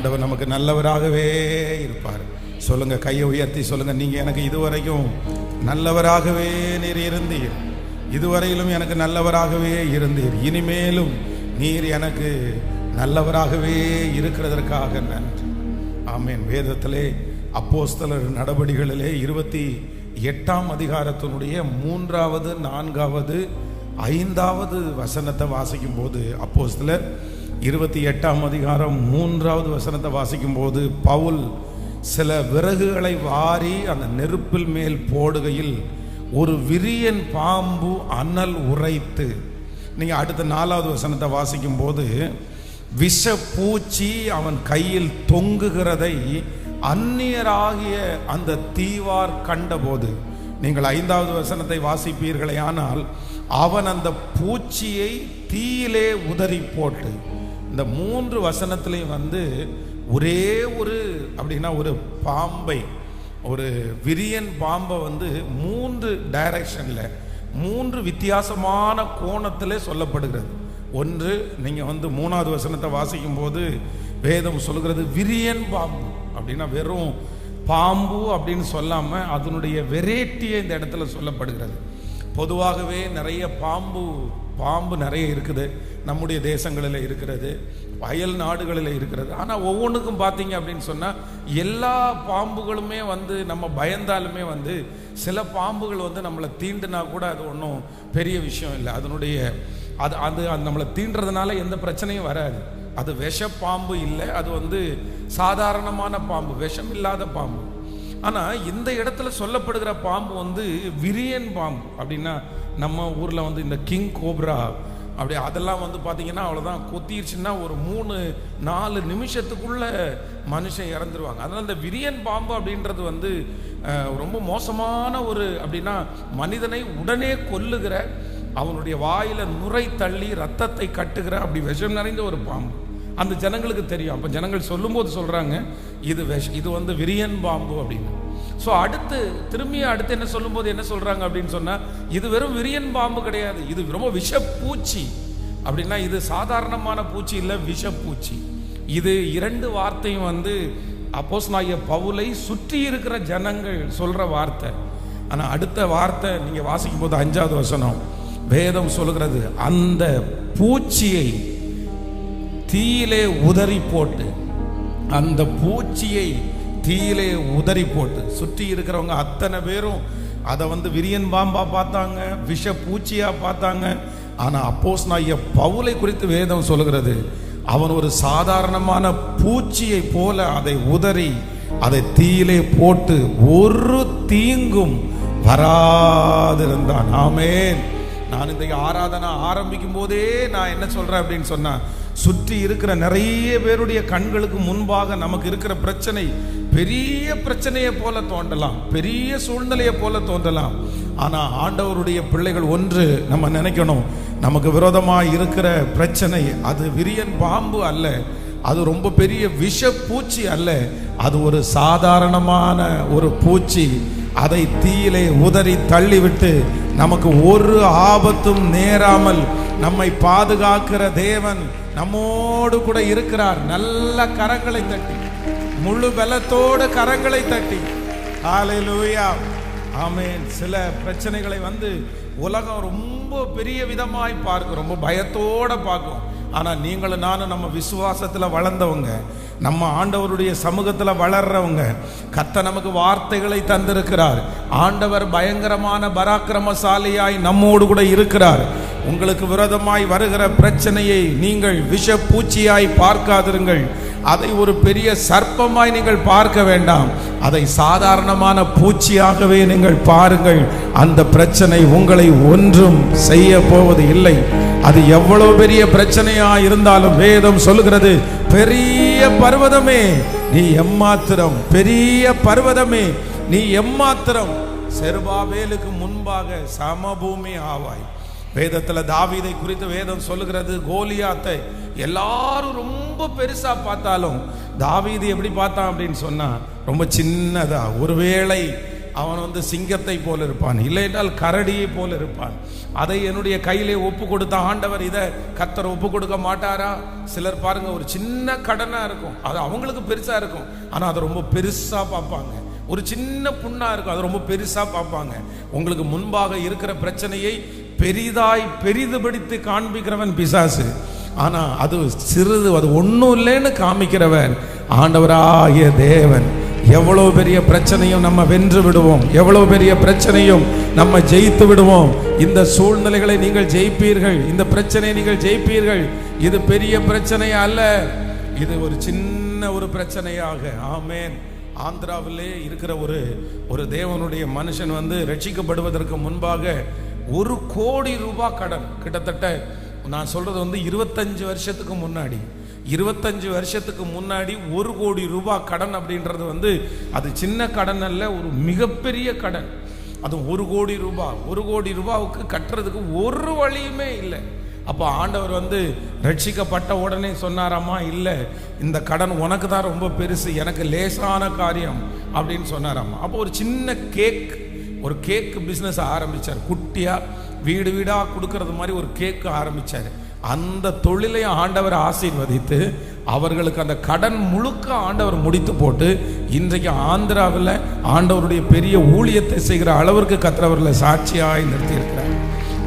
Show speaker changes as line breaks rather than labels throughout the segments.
ஆண்டவர் நமக்கு நல்லவராகவே இருப்பார். சொல்லுங்க கையை உயர்த்தி சொல்லுங்க நீங்க எனக்கு இதுவரைக்கும் நல்லவராகவே நீர் இருந்தீர். இதுவரையிலும் எனக்கு நல்லவராகவே இருந்தீர். இனிமேலும் நீர் எனக்கு நல்லவராகவே இருக்கிறதற்காக நன்றி. ஆமேன். வேதத்திலே அப்போஸ்தலர் நடபடிகளிலே இருபத்தி எட்டாம் அதிகாரத்தினுடைய மூன்றாவது நான்காவது ஐந்தாவது வசனத்தை வாசிக்கும் போது அப்போஸ்தலர் இருபத்தி எட்டாம் அதிகாரம் மூன்றாவது வசனத்தை வாசிக்கும் போது பவுல் சில விறகுகளை வாரி அந்த நெருப்பில் மேல் போடுகையில் ஒரு விரியன் பாம்பு அனல் உரைத்து நீங்க அடுத்த நாலாவது வசனத்தை வாசிக்கும் போது விஷ பூச்சி அவன் கையில் தொங்குகிறதை அந்நியராகிய அந்த தீவார் கண்டபோது. நீங்கள் ஐந்தாவது வசனத்தை வாசிப்பீர்களே ஆனால் அவன் அந்த பூச்சியை தீயிலே உதறி போட்டு இந்த மூன்று வசனத்துலேயும் வந்து ஒரே ஒரு அப்படின்னா ஒரு பாம்பை ஒரு விரியன் பாம்பை வந்து மூன்று டைரக்ஷனில் மூன்று வித்தியாசமான கோணத்தில் சொல்லப்படுகிறது. ஒன்று நீங்கள் வந்து மூணாவது வசனத்தை வாசிக்கும் போது வேதம் சொல்கிறது விரியன் பாம்பு. அப்படின்னா வெறும் பாம்பு அப்படின்னு சொல்லாமல் அதனுடைய வெரைட்டியை இந்த இடத்துல சொல்லப்படுகிறது. பொதுவாகவே நிறைய பாம்பு பாம்பு நிறைய இருக்குது. நம்முடைய தேசங்களில் இருக்கிறது. அயல் நாடுகளில் இருக்கிறது. ஆனால் ஒவ்வொன்றுக்கும் பார்த்தீங்க அப்படின்னு சொன்னால் எல்லா பாம்புகளுமே வந்து நம்ம பயந்தாலுமே வந்து சில பாம்புகள் வந்து நம்மளை தீண்டுனா கூட அது ஒன்றும் பெரிய விஷயம் இல்லை. அதனுடைய அது அது அது நம்மளை தீண்டுறதுனால எந்த பிரச்சனையும் வராது. அது விஷ பாம்பு இல்லை. அது வந்து சாதாரணமான பாம்பு விஷம் இல்லாத பாம்பு. ஆனால் இந்த இடத்துல சொல்லப்படுகிற பாம்பு வந்து விரியன் பாம்பு. அப்படின்னா நம்ம ஊரில் வந்து இந்த கிங் கோப்ரா அப்படி அதெல்லாம் வந்து பார்த்தீங்கன்னா அவ்வளோதான் கொத்திருச்சுன்னா ஒரு மூணு நாலு நிமிஷத்துக்குள்ள மனுஷன் இறந்துருவாங்க. அதனால் இந்த விரியன் பாம்பு அப்படின்றது வந்து ரொம்ப மோசமான ஒரு அப்படின்னா மனிதனை உடனே கொல்லுகிற அவனுடைய வாயில நுரை தள்ளி ரத்தத்தை கட்டுகிற அப்படி விஷம் நிறைந்த ஒரு பாம்பு. அந்த ஜனங்களுக்கு தெரியும். அப்போ ஜனங்கள் சொல்லும்போது சொல்கிறாங்க இது விஷ இது வந்து விரியன் பாம்பு அப்படின்னு. ஸோ அடுத்து திரும்பி அடுத்து என்ன சொல்லும்போது என்ன சொல்கிறாங்க அப்படின்னு சொன்னால் இது வெறும் விரியன் பாம்பு கிடையாது. இது ரொம்ப விஷப்பூச்சி. அப்படின்னா இது சாதாரணமான பூச்சி இல்லை விஷப்பூச்சி. இது இரண்டு வார்த்தையும் வந்து அப்போஸ் பவுலை சுற்றி இருக்கிற ஜனங்கள் சொல்கிற வார்த்தை. ஆனால் அடுத்த வார்த்தை நீங்கள் வாசிக்கும் போது அஞ்சாவது வசனம். வேதம் சொல்லுகிறது அந்த பூச்சியை தீயிலே உதறி போட்டு அந்த பூச்சியை தீயிலே உதறி போட்டு சுற்றி இருக்கிறவங்க அத்தனை பேரும் அதை வந்து விரியன் பாம்பா பார்த்தாங்க விஷ பூச்சியா பார்த்தாங்க. ஆனா அப்போஸ் பவுலை குறித்து வேதம் சொல்லுகிறது அவன் ஒரு சாதாரணமான பூச்சியை போல அதை உதறி அதை தீயிலே போட்டு ஒரு தீங்கும் வராதிருந்தான். ஆமேன். நான் இந்த ஆராதனை ஆரம்பிக்கும் போதே நான் என்ன சொல்றேன் அப்படின்னு சொன்னேன் சுற்றி இருக்கிற நிறைய பேருடைய கண்களுக்கு முன்பாக நமக்கு இருக்கிற பிரச்சனை பெரிய பிரச்சனையை போல தோன்றலாம் பெரிய சூழ்நிலையை போல தோன்றலாம். ஆனால் ஆண்டவருடைய பிள்ளைகள் ஒன்று நம்ம நினைக்கணும் நமக்கு விரோதமாக இருக்கிற பிரச்சனை அது விரியன் பாம்பு அல்ல அது ரொம்ப பெரிய விஷ பூச்சி அல்ல அது ஒரு சாதாரணமான ஒரு பூச்சி. அதை தீயிலே உதறி தள்ளிவிட்டு நமக்கு ஒரு ஆபத்தும் நேராமல் நம்மை பாதுகாக்கிற தேவன் நம்மோடு கூட இருக்கிறார். நல்ல கரங்களை தட்டி முழு பலத்தோடு கரங்களை தட்டி. ஹalleluya ஆமேன் சில பிரச்சனைகளை வந்து உலகம் ரொம்ப பெரிய விதமாய் பார்க்கும். ரொம்ப பயத்தோட பார்க்கும். ஆனால் நீங்களும் நானும் நம்ம விசுவாசத்தில் வளர்ந்தவங்க நம்ம ஆண்டவருடைய சமூகத்தில் வளர்றவங்க கத்த நமக்கு வார்த்தைகளை தந்திருக்கிறார். ஆண்டவர் பயங்கரமான பராக்கிரமசாலியாய் நம்மோடு கூட இருக்கிறார். உங்களுக்கு விரோதமாய் வருகிற பிரச்சனையை நீங்கள் விஷ பூச்சியாய் பார்க்காதிருங்கள். அதை ஒரு பெரிய சர்ப்பமாய் நீங்கள் பார்க்க வேண்டாம். அதை சாதாரணமான பூச்சியாகவே நீங்கள் பாருங்கள். அந்த பிரச்சனை உங்களை ஒன்றும் செய்ய போவது இல்லை அது எவ்வளவு பெரிய பிரச்சனையா இருந்தாலும் வேதம் சொல்லுகிறது பெரிய பர்வதமே நீ எம்மாத்திரம் பெரிய பர்வதமே நீ எம்மாத்திரம். செருபாவேலுக்கு முன்பாக சமபூமி ஆவாய். வேதத்துல தாவிதை குறித்து வேதம் சொல்லுகிறது கோலியாத்தை எல்லாரும் ரொம்ப பெருசா பார்த்தாலும் தாவீது எப்படி பார்த்தான் அப்படின்னு சொன்னா ரொம்ப சின்னதா ஒருவேளை அவன் வந்து சிங்கத்தை போல இருப்பான். இல்லை என்றால் கரடியை போல இருப்பான். அதை என்னுடைய கையிலே ஒப்பு கொடுத்த ஆண்டவர் இதை கத்தர் ஒப்பு கொடுக்க மாட்டாரா? சிலர் பாருங்க ஒரு சின்ன கடனா இருக்கும். அது அவங்களுக்கு பெருசா இருக்கும். ஆனா அதை ரொம்ப பெருசா பார்ப்பாங்க. ஒரு சின்ன புண்ணா இருக்கும். அது ரொம்ப பெருசா பார்ப்பாங்க. உங்களுக்கு முன்பாக இருக்கிற பிரச்சனையை பெரிதாய் பெரிதுபடுத்தி காண்பிக்கிறவன் பிசாசு. ஆனா அது சிறிது அது ஒன்றும் இல்லைன்னு காமிக்கிறவன். ஆண்டவராகிய தேவன். எவ்வளவு பெரிய பிரச்சனையும் நம்ம வென்று விடுவோம். எவ்வளவு பெரிய பிரச்சனையும் நம்ம ஜெயித்து விடுவோம். இந்த சூழ்நிலைகளை நீங்கள் ஜெயிப்பீர்கள். இந்த பிரச்சனையை நீங்கள் ஜெயிப்பீர்கள். இது பெரிய பிரச்சனை அல்ல. இது ஒரு சின்ன ஒரு பிரச்சனையாக. ஆமேன். ஆந்திராவிலே இருக்கிற ஒரு ஒரு தேவனுடைய மனுஷன் வந்து ரட்சிக்கப்படுவதற்கு முன்பாக ஒரு கோடி ரூபாய் கடன். கிட்டத்தட்ட நான் சொல்றது வந்து இருபத்தஞ்சு வருஷத்துக்கு முன்னாடி. இருபத்தஞ்சு வருஷத்துக்கு முன்னாடி ஒரு கோடி ரூபாய் கடன் அப்படின்றது வந்து அது சின்ன கடன் அல்ல ஒரு மிகப்பெரிய கடன். அது ஒரு கோடி ரூபாய் ஒரு கோடி ரூபாவுக்கு கட்டுறதுக்கு ஒரு வழியுமே இல்லை. அப்போ ஆண்டவர் வந்து ரட்சிக்கப்பட்ட உடனே சொன்னாராமா இல்லை இந்த கடன் உனக்கு தான் ரொம்ப பெருசு எனக்கு லேசான காரியம் அப்படின்னு சொன்னாராமா அப்போ ஒரு சின்ன கேக் ஒரு கேக் பிஸ்னஸ் ஆரம்பிச்சார். குட்டியாக வீடு வீடாக கொடுக்கறது மாதிரி ஒரு கேக்கு ஆரம்பிச்சார். அந்த தொழிலை ஆண்டவர் ஆசீர்வதித்து அவர்களுக்கு அந்த கடன் முழுக்க ஆண்டவர் முடித்து போட்டு இன்றைக்கு ஆந்திராவில் ஆண்டவருடைய பெரிய ஊழியத்தை செய்கிற அளவிற்கு கத்திரவர்களை சாட்சியாய் நிறுத்தியிருக்கிறார்.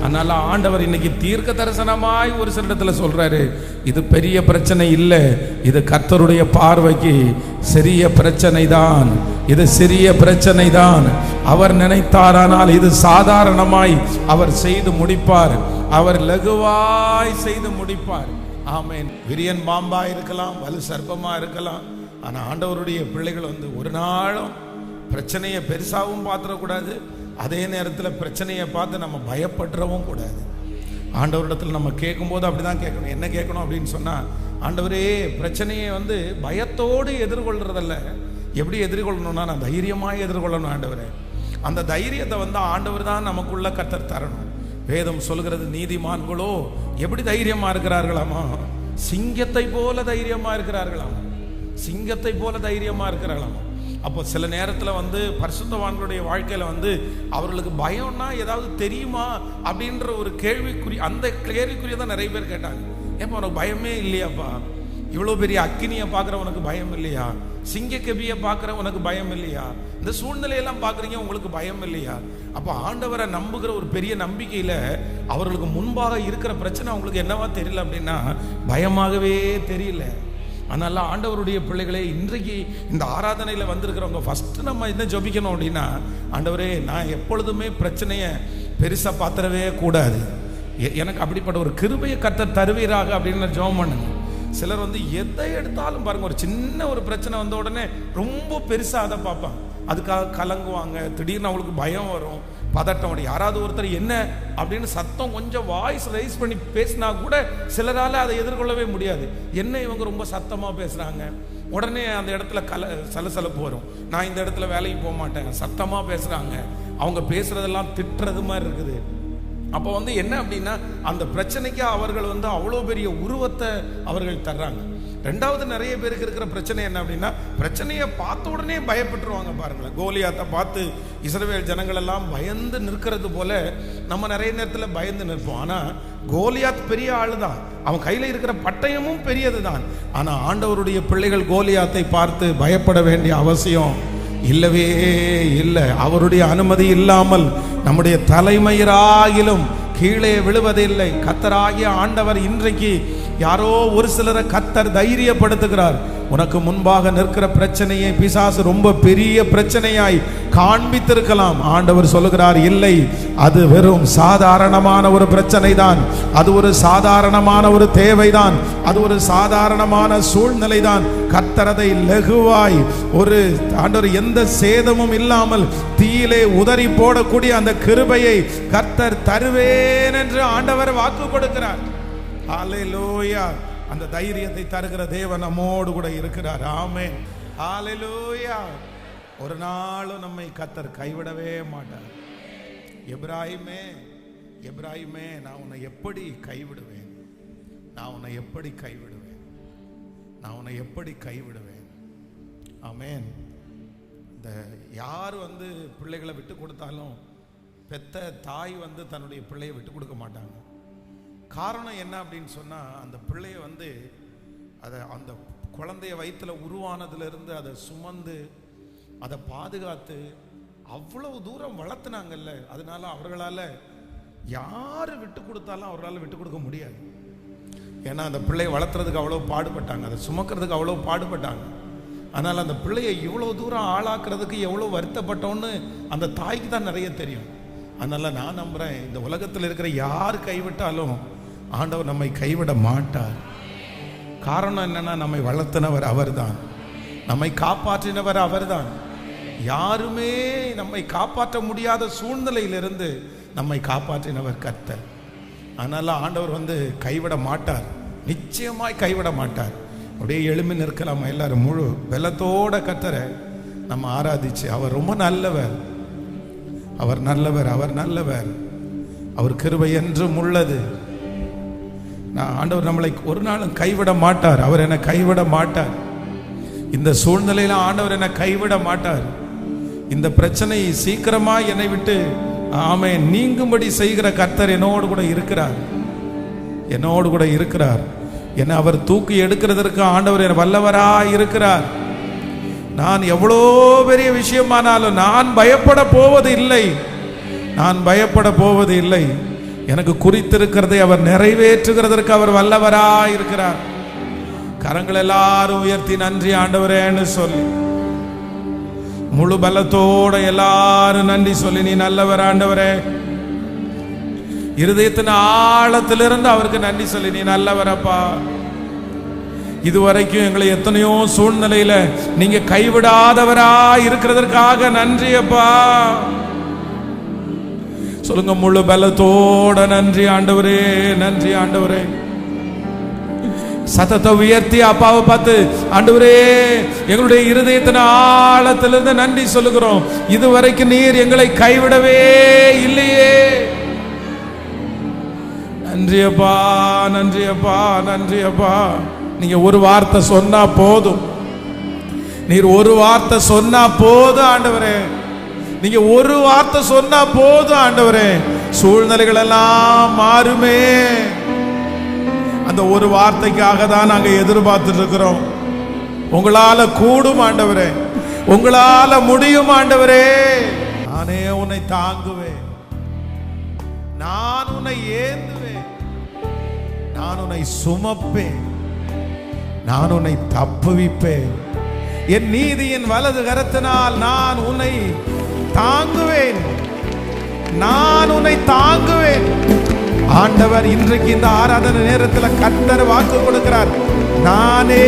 அதனால ஆண்டவர் இன்னைக்கு தீர்க்க தரிசனமாய் ஒரு சில சொல்றாரு இது பெரிய பிரச்சனை இல்லை இது கர்த்தருடைய பார்வைக்கு சிறிய பிரச்சனை தான் இது சிறிய பிரச்சனை தான் அவர் நினைத்தாரானால் இது சாதாரணமாய் அவர் செய்து முடிப்பார் அவர் லகுவாய் செய்து முடிப்பார். ஆமேன். விரியன் பாம்பா இருக்கலாம் வலு சர்ப்பமா இருக்கலாம் ஆனா ஆண்டவருடைய பிள்ளைகள் வந்து ஒரு நாளும் பிரச்சனையை பெருசாகவும் பார்த்துடக்கூடாது அதே நேரத்தில் பிரச்சனையை பார்த்து நம்ம பயப்படுறவும் கூடாது. ஆண்டவரிடத்தில் நம்ம கேட்கும்போது அப்படி தான் கேட்கணும். என்ன கேட்கணும் அப்படின்னு சொன்னால் ஆண்டவரே பிரச்சனையை வந்து பயத்தோடு எதிர்கொள்றதில்ல. எப்படி எதிர்கொள்ளணும்னா நான் தைரியமாக எதிர்கொள்ளணும் ஆண்டவரே. அந்த தைரியத்தை வந்து ஆண்டவர் தான் நமக்குள்ள கத்தர் தரணும். வேதம் சொல்கிறது நீதிமான்களோ எப்படி தைரியமாக இருக்கிறார்களாமா? சிங்கத்தை போல தைரியமாக இருக்கிறார்களாமா? சிங்கத்தை போல தைரியமாக இருக்கிறார்களாமா? அப்போ சில நேரத்தில் வந்து பரிசுத்தவான்களுடைய வாழ்க்கையில் வந்து அவர்களுக்கு பயம்னா ஏதாவது தெரியுமா அப்படின்ற ஒரு கேள்விக்குறி அந்த கேள்விக்குரிய தான் நிறைய பேர் கேட்டாங்க. ஏப்பா உனக்கு பயமே இல்லையாப்பா? இவ்வளோ பெரிய அக்கினியை பார்க்குற உனக்கு பயம் இல்லையா? சிங்க கபியை பார்க்குற உனக்கு பயம் இல்லையா? இந்த சூழ்நிலையெல்லாம் பார்க்குறீங்க உங்களுக்கு பயம் இல்லையா? அப்போ ஆண்டவரை நம்புகிற ஒரு பெரிய நம்பிக்கையில் அவர்களுக்கு முன்பாக இருக்கிற பிரச்சனை அவங்களுக்கு என்னவா தெரியல அப்படின்னா பயமாகவே தெரியல. அதனால ஆண்டவருடைய பிள்ளைகளே இன்றைக்கு இந்த ஆராதனையில் வந்திருக்கிறவங்க ஃபஸ்ட்டு நம்ம என்ன ஜபிக்கணும் அப்படின்னா ஆண்டவரே நான் எப்பொழுதுமே பிரச்சனையை பெருசாக பாத்திரவே கூடாது. எ- எனக்கு அப்படிப்பட்ட ஒரு கிருபையை கத்த தருவீராக அப்படின்னு ஜெபம் பண்ணுங்க. சிலர் வந்து எதை எடுத்தாலும் பாருங்கள் ஒரு சின்ன ஒரு பிரச்சனை வந்த உடனே ரொம்ப பெருசாக அதை பார்ப்பாங்க. அதுக்காக கலங்குவாங்க திடீர்னு அவங்களுக்கு பயம் வரும். பதட்டம் யாராவது ஒருத்தர் என்ன அப்படின்னு சத்தம் கொஞ்சம் வாய்ஸ் ரைஸ் பண்ணி பேசினா கூட சிலரால் அதை எதிர்கொள்ளவே முடியாது. என்ன இவங்க ரொம்ப சத்தமாக பேசுகிறாங்க உடனே அந்த இடத்துல கல சலசலப்பு வரும். நான் இந்த இடத்துல வேலைக்கு போக மாட்டேன். சத்தமாக பேசுகிறாங்க அவங்க பேசுகிறதெல்லாம் திட்டுறது மாதிரி இருக்குது. அப்போ வந்து என்ன அப்படின்னா அந்த பிரச்சனைக்கு அவர்கள் வந்து அவ்வளோ பெரிய உருவத்தை அவர்கள் தர்றாங்க. ரெண்டாவது நிறைய பேருக்கு இருக்கிற பிரச்சனை என்ன அப்படின்னா பிரச்சனையை பார்த்த உடனே பயப்பட்டுருவாங்க பாருங்களேன். கோலியாத்தை பார்த்து இஸ்ரவேல் ஜனங்கள் எல்லாம் பயந்து நிற்கிறது போல நம்ம நிறைய நேரத்தில் பயந்து நிற்போம். ஆனால் கோலியாத் பெரிய ஆளு தான் அவன் கையில் இருக்கிற பட்டயமும் பெரியது தான் ஆனால் ஆண்டவருடைய பிள்ளைகள் கோலியாத்தை பார்த்து பயப்பட வேண்டிய அவசியம் இல்லவே இல்லை. அவருடைய அனுமதி இல்லாமல் நம்முடைய தலைமையராகிலும் கீழே விழுவதில்லை. கத்தராகிய ஆண்டவர் இன்றைக்கு யாரோ ஒரு சிலரை கத்தர் தைரியப்படுத்துகிறார். உனக்கு முன்பாக நிற்கிற பிரச்சனையை பிசாசு ரொம்ப பெரிய பிரச்சனையாய் காண்பித்திருக்கலாம். ஆண்டவர் சொல்லுகிறார் இல்லை அது வெறும் சாதாரணமான ஒரு பிரச்சனை தான் அது ஒரு சாதாரணமான ஒரு தேவைதான். அது ஒரு சாதாரணமான சூழ்நிலை தான் கத்தரதை லகுவாய் ஒரு ஆண்டவர் எந்த சேதமும் இல்லாமல் தீயிலே உதறி போடக்கூடிய அந்த கிருபையை கர்த்தர் தருவேன் என்று ஆண்டவர் வாக்கு கொடுக்கிறார். ஹalleluya அந்த தைரியத்தை தருகிற தேவன் நம்மோடு கூட இருக்கிறார். ஆமே ஹalleluya ஒரு நாளும் நம்மை கத்தர் கைவிடவே மாட்டார். எப்ராஹிமே எப்ராஹிமே நான் உன்னை எப்படி கைவிடுவேன்? நான் உன்னை எப்படி கைவிடுவேன்? நான் உன்னை எப்படி கைவிடுவேன்? ஆமேன் இந்த யார் வந்து பிள்ளைகளை விட்டு கொடுத்தாலும் பெத்த தாய் வந்து தன்னுடைய பிள்ளையை விட்டு கொடுக்க மாட்டாங்க. காரணம் என்ன அப்படின்னு சொன்னால் அந்த பிள்ளைய வந்து அதை அந்த குழந்தைய வயிற்றில் உருவானதுலேருந்து அதை சுமந்து அதை பாதுகாத்து அவ்வளவு தூரம் வளர்த்துனாங்கல்ல. அதனால அவர்களால் யார் விட்டு கொடுத்தாலும் அவர்களால் விட்டு கொடுக்க முடியாது. ஏன்னா அந்த பிள்ளையை வளர்த்துறதுக்கு அவ்வளோ பாடுபட்டாங்க. அதை சுமக்கிறதுக்கு அவ்வளோ பாடுபட்டாங்க. ஆனால் அந்த பிள்ளையை இவ்வளோ தூரம் ஆளாக்குறதுக்கு எவ்வளோ வருத்தப்பட்டோன்னு அந்த தாய்க்கு தான் நிறைய தெரியும். அதனால் நான் நம்புகிறேன் இந்த உலகத்தில் இருக்கிற யார் கைவிட்டாலும் ஆண்டவர் நம்மை கைவிட மாட்டார். காரணம் என்னன்னா நம்மை வளர்த்தினவர் அவர்தான். நம்மை காப்பாற்றினவர் அவர்தான். யாருமே நம்மை காப்பாற்ற முடியாத சூழ்நிலையிலிருந்து நம்மை காப்பாற்றினவர் கர்த்தர். அதனால ஆண்டவர் வந்து கைவிட மாட்டார். நிச்சயமாய் கைவிட மாட்டார். அப்படியே எழும்பி நிற்கலாமா எல்லாரும்? முழு வெள்ளத்தோட கத்தரை நம்ம ஆராதிச்சு அவர் ரொம்ப நல்லவர். அவர் நல்லவர் அவர் நல்லவர். அவர் கிருபை என்றும் உள்ளது. நான் ஆண்டவர் நம்மளை ஒரு நாளும் கைவிட மாட்டார். அவர் என்னை கைவிட மாட்டார். இந்த சூழ்நிலையில ஆண்டவர் என்னை கைவிட மாட்டார். இந்த பிரச்சனை சீக்கிரமா என்னை விட்டு ஆமே நீங்கும்படி செய்கிற கர்த்தர் என்னோடு கூட இருக்கிறார். என்னோடு கூட இருக்கிறார். என்னை அவர் தூக்கி எடுக்கிறதற்கு ஆண்டவர் என் வல்லவரா இருக்கிறார். நான் எவ்வளோ பெரிய விஷயமானாலும் நான் பயப்பட போவது இல்லை. நான் பயப்பட போவது இல்லை. எனக்கு குறித்திருக்கிறதை அவர் நிறைவேற்றுகிறதற்கு அவர் வல்லவரா இருக்கிறார் கரங்கள் எல்லாரும் உயர்த்தி நன்றி ஆண்டவரேன்னு சொல்லி முழு பலத்தோட எல்லாரும் நன்றி சொல்லி நீ நல்லவர் ஆண்டவரே. இருதயத்தின் ஆழத்திலிருந்து அவருக்கு நன்றி சொல்லி நீ நல்லவரப்பா இதுவரைக்கும் எங்களை எத்தனையோ சூழ்நிலையில நீங்க கைவிடாதவரா இருக்கிறதற்காக நன்றி அப்பா. சொல்லுங்க முழு பலத்தோட நன்றி ஆண்டவரே நன்றி ஆண்டவரே. சத்தத்தை உயர்த்தி அப்பாவை பார்த்து ஆண்டவரே எங்களுடைய இருதயத்தின் ஆழத்திலிருந்து நன்றி சொல்லுகிறோம். இதுவரைக்கும் நீர் எங்களை கைவிடவே இல்லையே. நன்றி அப்பா நன்றி அப்பா நன்றி அப்பா. நீங்க ஒரு வார்த்தை சொன்னா போதும். நீர் ஒரு வார்த்தை சொன்னா போதும் ஆண்டவரே. நீங்க ஒரு வார்த்தை சொன்னா போதும் ஆண்டவரே. சூழ்நிலைகள் எல்லாம் மாறுமே. அந்த ஒரு வார்த்தைக்காக தான் நாங்க எதிர்பார்த்துட்டு இருக்கிறோம். உங்களால கூடும் ஆண்டவரே. உங்களால முடியும் ஆண்டவரே. நானே உன்னை தாங்குவேன். நான் உன்னை ஏந்துவேன். நான் உன்னை சுமப்பேன். நான் உன்னை தப்புவிப்பேன். என் நீதியின் வலது கரத்தினால் நான் உன்னை தாங்குவேன். நான் உன்னை தாங்குவேன். ஆண்டவர் இன்றைக்கு இந்த ஆராதனை நேரத்தில் கத்தர் வாக்கு கொடுக்கிறார். நானே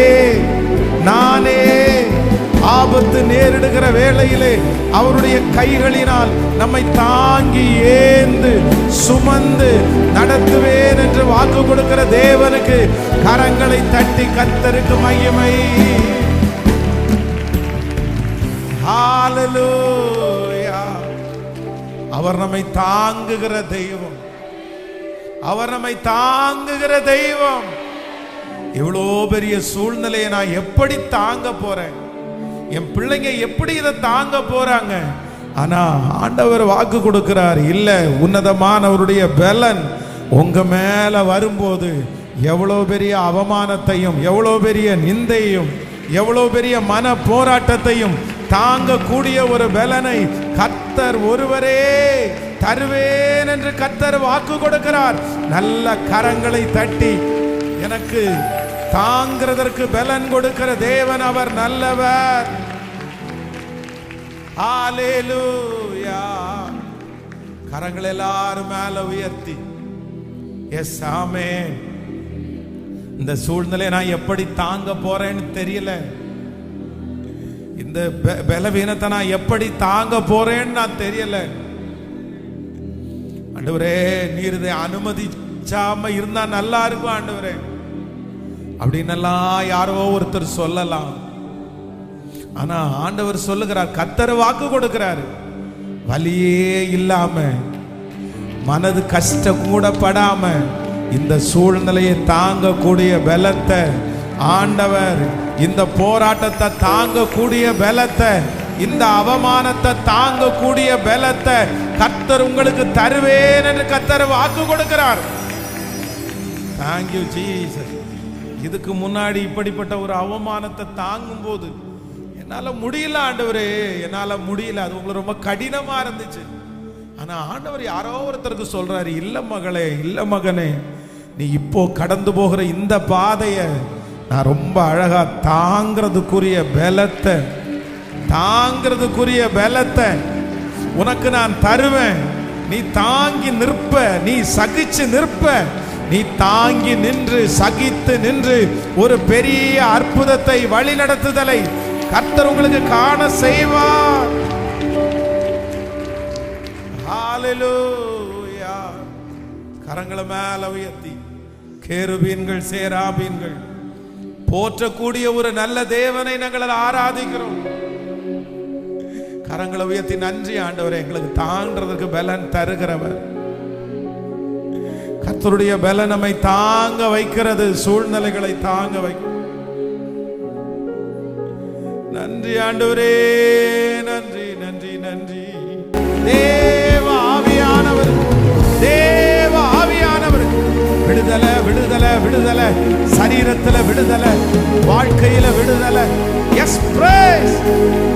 நானே ஆபத்து நேரிடுகிற வேளையிலே அவருடைய கைகளினால் நம்மை தாங்கி ஏந்து சுமந்து நடத்துவேன் என்று வாக்கு கொடுக்கிற தேவனுக்கு கரங்களை தட்டி கத்தருக்கு மையமை ஹாலலூ. அவர் நம்மை தாங்குகிற தெய்வம். அவர் நம்மை தாங்குகிற தெய்வம். இவ்வளோ பெரிய சூழ்நிலையை நான் எப்படி தாங்க போறேன்? என் பிள்ளைங்க எப்படி இதை தாங்க போறாங்க? ஆனா ஆண்டவர் வாக்கு கொடுக்கிறார் இல்ல உன்னதமானவருடைய பலன் உங்க மேல வரும்போது எவ்வளோ பெரிய அவமானத்தையும் எவ்வளோ பெரிய நிந்தையும் எவ்வளோ பெரிய மன போராட்டத்தையும் தாங்கக்கூடிய ஒரு பலனை கத்தர் ஒருவரே தருவேன் என்று கத்தர் வாக்கு கொடுக்கிறார். நல்ல கரங்களை தட்டி எனக்கு தாங்கிறதற்கு பலன் கொடுக்கிற தேவன் அவர் நல்லவர். கரங்கள் எல்லாரும் மேல உயர்த்தி. எஸ் ஆமே இந்த சூழ்நிலை நான் எப்படி தாங்க போறேன்னு தெரியல. இந்த பலவீனத்தை நான் எப்படி தாங்க போறேன்னு நான் தெரியல. ஆண்டவரே நீர் இதை அனுமதிச்சாம இருந்தா நல்லா இருக்கும் ஆண்டவரே. அப்படின்னெல்லாம் யாரோ ஒருத்தர் சொல்லலாம். ஆனா ஆண்டவர் சொல்லுகிறார் கத்தர் வாக்கு கொடுக்கிறார். வலியே இல்லாம மனது கஷ்டம் கூட படாம இந்த சூழ்நிலையை தாங்கக்கூடிய பலத்தை ஆண்டவர் இந்த போராட்டத்தை தாங்கக்கூடிய பலத்தை இந்த அவமானத்தை தாங்கக்கூடிய பலத்தை கர்த்தர் உங்களுக்கு தருவேன் என்று கத்தர் வாக்கு கொடுக்கிறார். தேங்க்யூ ஜீசஸ் இதுக்கு முன்னாடி இப்படிப்பட்ட ஒரு அவமானத்தை தாங்கும் போது என்னால் முடியல ஆண்டவரே. என்னால் முடியல. அது உங்களுக்கு ரொம்ப கடினமாக இருந்துச்சு. ஆனால் ஆண்டவர் யாரோ ஒருத்தருக்கு சொல்கிறாரு இல்லை மகளே இல்லை மகனே நீ இப்போ கடந்து போகிற இந்த பாதையை நான் ரொம்ப அழகா தாங்கிறதுக்குரிய பலத்தை தாங்கிறதுக்குரிய பலத்தை உனக்கு நான் தருவேன். நீ தாங்கி நிற்ப நீ சகிச்சு நிற்ப நீ தாங்கி நின்று சகித்து நின்று ஒரு பெரிய அற்புதத்தை வழிநடத்துதலை கர்த்தர் உங்களுக்கு காண செய்வார். கரங்களை மேல உயர்த்தி. கேருபீன்கள் சேராபீன்கள் போற்றக்கூடிய ஒரு நல்ல தேவனை நாங்கள் ஆராதிக்கிறோம். கரங்களை உயர்த்தி நன்றி ஆண்டவரை எங்களுக்கு தாங்கிறதுக்கு பலன் தருகிறவர். கத்தருடைய பலன் நம்மை தாங்க வைக்கிறது சூழ்நிலைகளை தாங்க வைக்கும். நன்றி ஆண்டவரே நன்றி நன்றி நன்றி. விடுதலை விடுதலை விடுதலை. சரீரத்தில் விடுதலை வாழ்க்கையில விடுதலை. எஸ் பிரேஸ்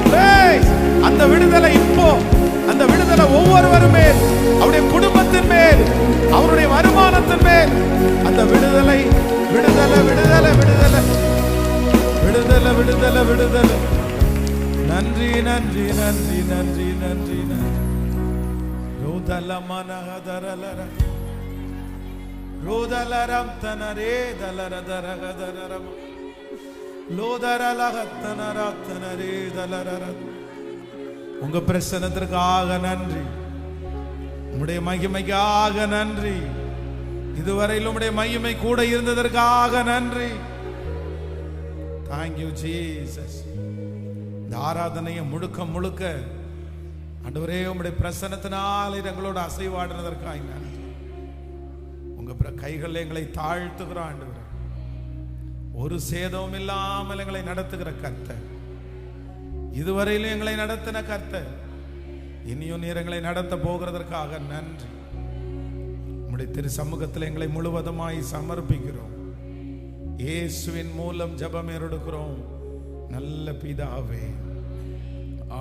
பிரேஸ் அந்த விடுதலை இப்போ அந்த விடுதலை ஒவ்வொருவரும் மேல் அவருடைய குடும்பத்தின் மேல் அவருடைய வருமானத்தின் மேல். அந்த விடுதலை விடுதலை விடுதலை விடுதலை. விடுதலை விடுதலை விடுதலை. நன்றி நன்றி நன்றி நன்றி நன்றி நன்றி. ரோதல மனகதரலர ரோதலரம் தனரே தலர தரகதரரம் லோதரலகத்தனரத்தனரே தலரர உங்க பிரசனத்திற்காக நன்றி. உம்முடைய மகிமைக்காக நன்றி. இதுவரையில் உம்முடைய மகிமை கூட இருந்ததற்காக நன்றி. தேங்க்யூ ஜீசஸ் இந்த ஆராதனையை முழுக்க முழுக்க அன்றுவரே உம்முடைய பிரசனத்தினால் எங்களோட அசைவாடினதற்காக நன்றி. உங்க கைகள் கைகளில் எங்களை தாழ்த்துகிற ஆண்டவரே. ஒரு சேதமும் இல்லாமல் எங்களை நடத்துகிற கர்த்தர். இதுவரையிலும் எங்களை நடத்தின கர்த்தர். இனியும் நீர் எங்களை நடத்த போகிறதற்காக நன்றி. உங்களுடைய திரு சமூகத்தில் எங்களை முழுவதுமாய் சமர்ப்பிக்கிறோம். இயேசுவின் மூலம் ஜெபம் எடுக்கிறோம் நல்ல பிதாவே.